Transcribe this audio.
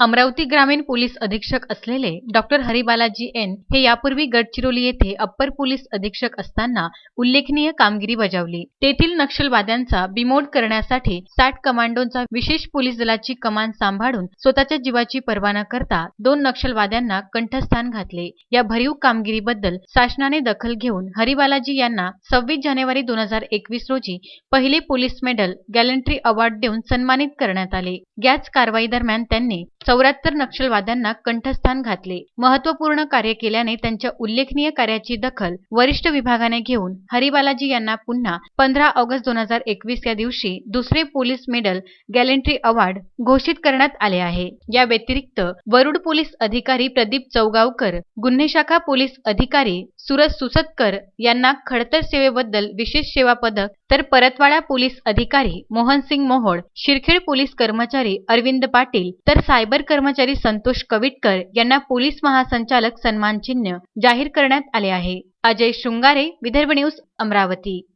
अमरावती ग्रामीण पोलीस अधीक्षक असलेले डॉक्टर हरिबालाजी एन हे यापूर्वी गडचिरोली येथे अप्पर पोलीस अधीक्षक असताना उल्लेखनीय कामगिरी बजावली. तेथील नक्षलवाद्यांचा बिमोड करण्यासाठी साठ कमांडोंचा विशेष पोलीस दलाची कमान सांभाळून स्वतःच्या जीवाची पर्वा न करता दोन नक्षलवाद्यांना कंठस्थान घातले. या भरीव कामगिरीबद्दल शासनाने दखल घेऊन हरिबालाजी यांना सव्वीस जानेवारी दोन हजार एकवीस रोजी पहिले पोलीस मेडल गॅलंट्री अवॉर्ड देऊन सन्मानित करण्यात आले. याच कारवाई दरम्यान त्यांनी चौऱ्याहत्तर नक्षलवाद्यांना कंठस्थान घातले. महत्त्वपूर्ण कार्य केल्याने त्यांच्या उल्लेखनीय कार्याची दखल वरिष्ठ विभागाने घेऊन हरिबालाजी यांना पुन्हा पंधरा ऑगस्ट दोन हजार एकवीस या दिवशी दुसरे पोलीस मेडल गॅलंट्री अवॉर्ड घोषित करण्यात आले आहे. या व्यतिरिक्त वरुड पोलीस अधिकारी प्रदीप चौगावकर गुन्हे शाखा पोलीस अधिकारी सुरज सुसतकर यांना खडतर सेवेबद्दल विशेष सेवा पदक तर परतवाडा पोलीस अधिकारी मोहनसिंग मोहोळ शिरखेड पोलीस कर्मचारी अरविंद पाटील तर सायबर कर्मचारी संतोष कविटकर यांना पोलीस महासंचालक सन्मान चिन्ह जाहीर करण्यात आले आहे. अजय शृंगारे विदर्भ न्यूज अमरावती.